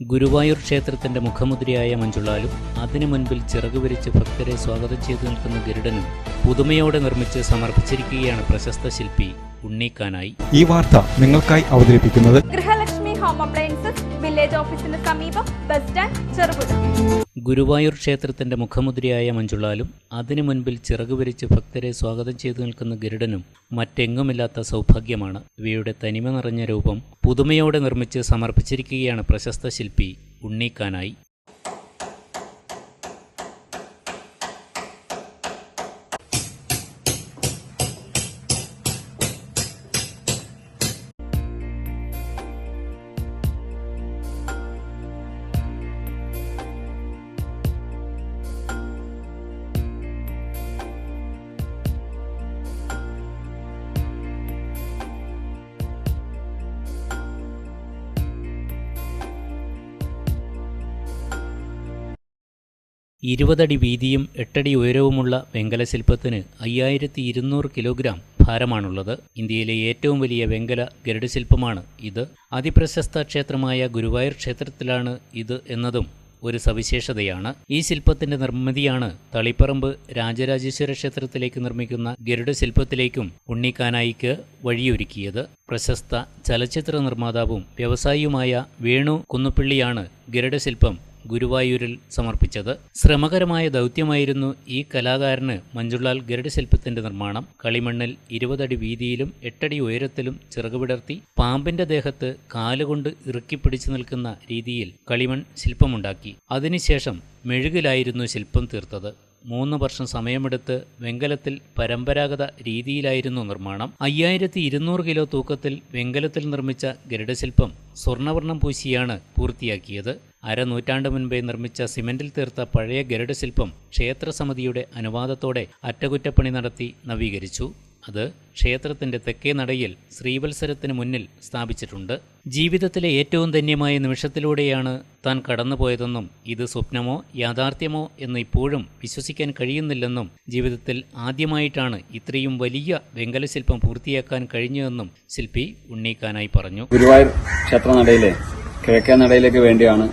ഗുരുവായൂർ ക്ഷേത്രത്തിന്റെ മുഖമുദ്രയായ മഞ്ജുളാലും അതിനു മുൻപിൽ ചിറകു വിരിച്ച് ഭക്തരെ സ്വാഗതം ചെയ്തു നിൽക്കുന്ന ഗരുഡനും പുതുമയോടെ നിർമ്മിച്ച് സമർപ്പിച്ചിരിക്കുകയാണ് പ്രശസ്ത ശില്പി ഉണ്ണീക്കാനായി. ഈ വാർത്ത നിങ്ങൾക്കായി അവതരിപ്പിക്കുന്നത് ഗൃഹലക്ഷ്മി ഹോം അപ്ലയൻസസ് വില്ലേജ് ഓഫീസിന് സമീപം ബസ് സ്റ്റാൻഡ് ചെറുപുഴ. ഗുരുവായൂർ ക്ഷേത്രത്തിന്റെ മുഖമുദ്രയായ മഞ്ജുളാലും അതിനു മുൻപിൽ ചിറകു വിരിച്ച് ഭക്തരെ സ്വാഗതം ചെയ്തു നിൽക്കുന്ന ഗരുഡനും മറ്റെങ്ങുമില്ലാത്ത സൗഭാഗ്യമാണ്. ഇവയുടെ തനിമ നിറഞ്ഞ രൂപം പുതുമയോടെ നിർമ്മിച്ച് സമർപ്പിച്ചിരിക്കുകയാണ് പ്രശസ്ത ശില്പി ഉണ്ണീക്കാനായി. ഇരുപതടി വീതിയും എട്ടടി ഉയരവുമുള്ള വെങ്കല ശില്പത്തിന് അയ്യായിരത്തി ഇരുന്നൂറ് കിലോഗ്രാം ഭാരമാണുള്ളത്. ഇന്ത്യയിലെ ഏറ്റവും വലിയ വെങ്കല ഗരുഡ ശില്പമാണ് ഇത്. അതിപ്രശസ്ത ക്ഷേത്രമായ ഗുരുവായൂർ ക്ഷേത്രത്തിലാണ് ഇത് എന്നതും ഒരു സവിശേഷതയാണ്. ഈ ശില്പത്തിന്റെ നിർമ്മിതിയാണ് തളിപ്പറമ്പ് രാജരാജേശ്വര ക്ഷേത്രത്തിലേക്ക് നിർമ്മിക്കുന്ന ഗരുഡ ശില്പത്തിലേക്കും ഉണ്ണിക്കാനായിക്ക് വഴിയൊരുക്കിയത്. പ്രശസ്ത ചലച്ചിത്ര നിർമ്മാതാവും വ്യവസായിയുമായ വേണു കുന്നുപ്പിള്ളിയാണ് ഗരുഡ ശില്പം ഗുരുവായൂരിൽ സമർപ്പിച്ചത്. ശ്രമകരമായ ദൗത്യമായിരുന്നു ഈ കലാകാരന് മഞ്ജുളാൽ ഗരുഡ ശില്പത്തിന്റെ നിർമ്മാണം. കളിമണ്ണിൽ ഇരുപതടി വീതിയിലും എട്ടടി ഉയരത്തിലും ചിറകുവിടർത്തി പാമ്പിന്റെ ദേഹത്ത് കാലുകൊണ്ട് ഇറുക്കി പിടിച്ചു നിൽക്കുന്ന രീതിയിൽ കളിമൺ ശില്പമുണ്ടാക്കി. അതിനുശേഷം മെഴുകിലായിരുന്നു ശില്പം തീർത്തത്. മൂന്ന് വർഷം സമയമെടുത്ത് വെങ്കലത്തിൽ പരമ്പരാഗത രീതിയിലായിരുന്നു നിർമ്മാണം. അയ്യായിരത്തി ഇരുന്നൂറ് കിലോ തൂക്കത്തിൽ വെങ്കലത്തിൽ നിർമ്മിച്ച ഗരുഡശില്പം സ്വർണവർണം പൂശിയാണ് പൂർത്തിയാക്കിയത്. അരനൂറ്റാണ്ട് മുൻപേ നിർമ്മിച്ച സിമന്റിൽ തീർത്ത പഴയ ഗരുഡശില്പം ക്ഷേത്രസമിതിയുടെ അനുവാദത്തോടെ അറ്റകുറ്റപ്പണി നടത്തി നവീകരിച്ചു. അത് ക്ഷേത്രത്തിന്റെ തെക്കേ നടയിൽ ശ്രീവത്സരത്തിന് മുന്നിൽ സ്ഥാപിച്ചിട്ടുണ്ട്. ജീവിതത്തിലെ ഏറ്റവും ധന്യമായ നിമിഷത്തിലൂടെയാണ് താൻ കടന്നുപോയതെന്നും ഇത് സ്വപ്നമോ യാഥാർത്ഥ്യമോ എന്ന് ഇപ്പോഴും വിശ്വസിക്കാൻ കഴിയുന്നില്ലെന്നും ജീവിതത്തിൽ ആദ്യമായിട്ടാണ് ഇത്രയും വലിയ വെങ്കല ശില്പം പൂർത്തിയാക്കാൻ കഴിഞ്ഞതെന്നും ശില്പി ഉണ്ണീക്കാനായി പറഞ്ഞു. ഗുരുവായൂർ ക്ഷേത്ര നടയിലെ കിഴക്കേ നടയിലേക്ക് വേണ്ടിയാണ്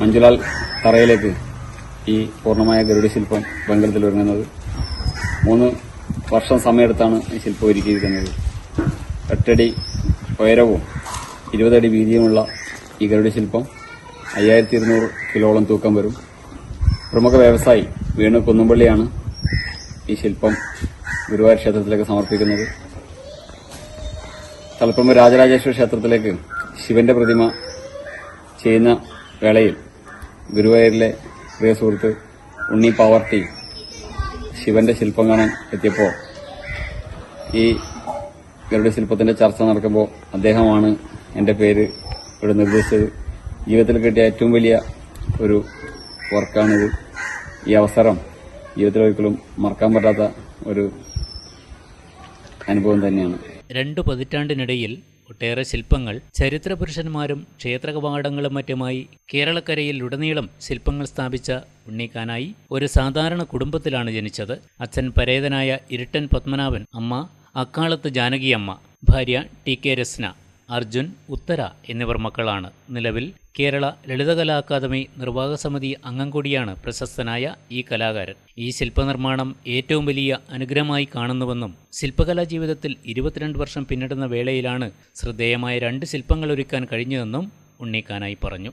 മഞ്ജുലാൽ തറയിലേക്ക് ഈ പൂർണമായ ഗരുഡ ശില്പം വെങ്കലത്തിൽ ഒരുങ്ങുന്നത്. മൂന്ന് വർഷം സമയമെടുത്താണ് ഈ ശില്പം ഒരുക്കിയിരിക്കുന്നത്. എട്ടടി ഉയരവും ഇരുപതടി വീതിയുമുള്ള ഈ ഗരുഡ ശില്പം അയ്യായിരത്തി ഇരുന്നൂറ് കിലോളം തൂക്കം വരും. പ്രമുഖ വ്യവസായി വേണു കുന്നുംപള്ളിയാണ് ഈ ശില്പം ഗുരുവായൂർ ക്ഷേത്രത്തിലേക്ക് സമർപ്പിക്കുന്നത്. തലപ്പുറം രാജരാജേശ്വര ക്ഷേത്രത്തിലേക്ക് ശിവന്റെ പ്രതിമ ചെയ്യുന്ന വേളയിൽ ഗുരുവായൂരിലെ പ്രിയ സുഹൃത്ത് ഉണ്ണി പാവർട്ടി ശിവന്റെ ശില്പം കാണാൻ എത്തിയപ്പോൾ ഈ ഗരുഡ ശില്പത്തിന്റെ ചർച്ച നടക്കുമ്പോൾ അദ്ദേഹമാണ് എന്റെ പേര് ഇവിടെ നിർദ്ദേശിച്ചത്. ജീവിതത്തിൽ കിട്ടിയ ഏറ്റവും വലിയ ഒരു വർക്കാണിത്. ഈ അവസരം ജീവിതത്തിൽ ഒരിക്കലും മറക്കാൻ പറ്റാത്ത ഒരു അനുഭവം തന്നെയാണ്. രണ്ടു പതിറ്റാണ്ടിനിടയിൽ ഒട്ടേറെ ശില്പങ്ങൾ ചരിത്രപുരുഷന്മാരും ക്ഷേത്രകവാടങ്ങളും മറ്റുമായി കേരളക്കരയിൽ ഉടനീളം ശില്പങ്ങൾ സ്ഥാപിച്ച ഉണ്ണിക്കാനായി ഒരു സാധാരണ കുടുംബത്തിലാണ് ജനിച്ചത്. അച്ഛൻ പരേതനായ ഇരുട്ടൻ പത്മനാഭൻ അമ്മ അക്കാലത്ത് ജാനകിയമ്മ ഭാര്യ ടി കെ രസ്ന. അർജുൻ ഉത്തര എന്നിവർ മക്കളാണ്. നിലവിൽ കേരള ലളിതകലാ അക്കാദമി നിർവാഹക സമിതി അംഗം കൂടിയാണ് പ്രശസ്തനായ ഈ കലാകാരൻ. ഈ ശില്പനിർമ്മാണം ഏറ്റവും വലിയ അനുഗ്രഹമായി കാണുന്നുവെന്നും ശില്പകലാ ജീവിതത്തിൽ ഇരുപത്തിരണ്ട് വർഷം പിന്നിടുന്ന വേളയിലാണ് ശ്രദ്ധേയമായ രണ്ട് ശില്പങ്ങൾ ഒരുക്കാൻ കഴിഞ്ഞതെന്നും ഉണ്ണിക്കാനായി പറഞ്ഞു.